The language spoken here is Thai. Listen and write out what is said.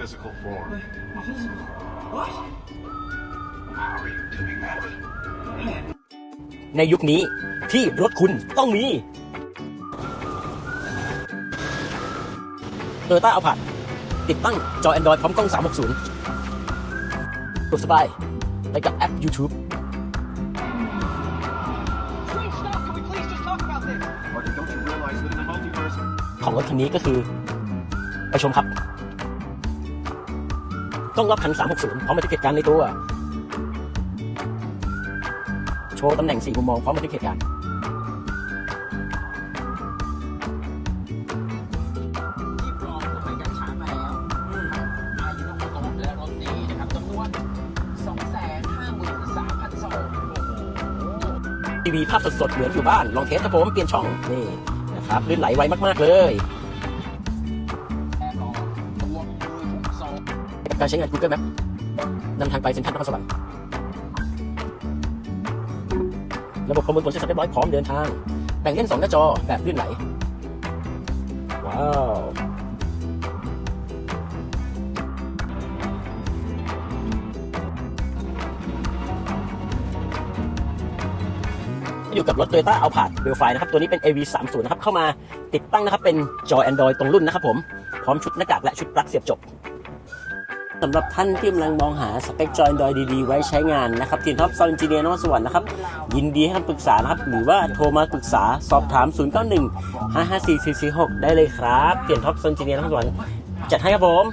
physical form. What? How are you doing that? ในยุคนี้ที่รถคุณต้องมี Toyota a l p a ติดตั้งจอ Android พร้อมกล้อง 360กดสบายไปกับแอป YouTube Please stop. Can we please just talk about this? Martin, don't you realize that in the multiverse, ของรถคันนี้ก็คือ ไปชมครับก ล้องรอบคัน 360 พร้อมบันทึกเหตุการณ์ในตัว โชว์ตำแหน่ง 4 มุมมองพร้อมบันทึกเหตุการณ์ที่ปลอมสมัยกัญชามาแล้วอายุรถและรถดีนะครับจำนวน253,000ซองทีวีภาพสดๆ เหมือนอยู่บ้าน ลองเทสครับผม เปลี่ยนช่อง นี่นะครับลื่นไหลไวมาก ๆ เลย การใช้งาน Google Map นำทางไปเซ็นทรัลนครสวรรค์ระบบประมวลผลเสร็จเรียบร้อยพร้อมเดินทาง แบ่งเล่นสองหน้าจอแบบลื่นไหล ว้าวอยู่กับรถ Toyota a l p a r d r e a l f i นะครับ ตัวนี้เป็น AV30 นะครับ เข้ามาติดตั้งนะครับ เป็นจอ Android ตรงรุ่นนะครับผม พร้อมชุดหน้ากากและชุดปลั๊กเสียบจบ สำหรับท่านที่กำลังมองหาสเปคจอยดอยดีๆ ไว้ใช้งานนะครับทีมท็อปซอนจีเนียนอสวรรค์นะครับ ยินดีให้ปรึกษานะครับ หรือว่าโทรมาปรึกษาสอบถาม 0 9 1 5 5 4 4 4 6 ได้เลยครับเทียนท็อปซอนจีเนียนอสวรรค์จัดให้ครับผม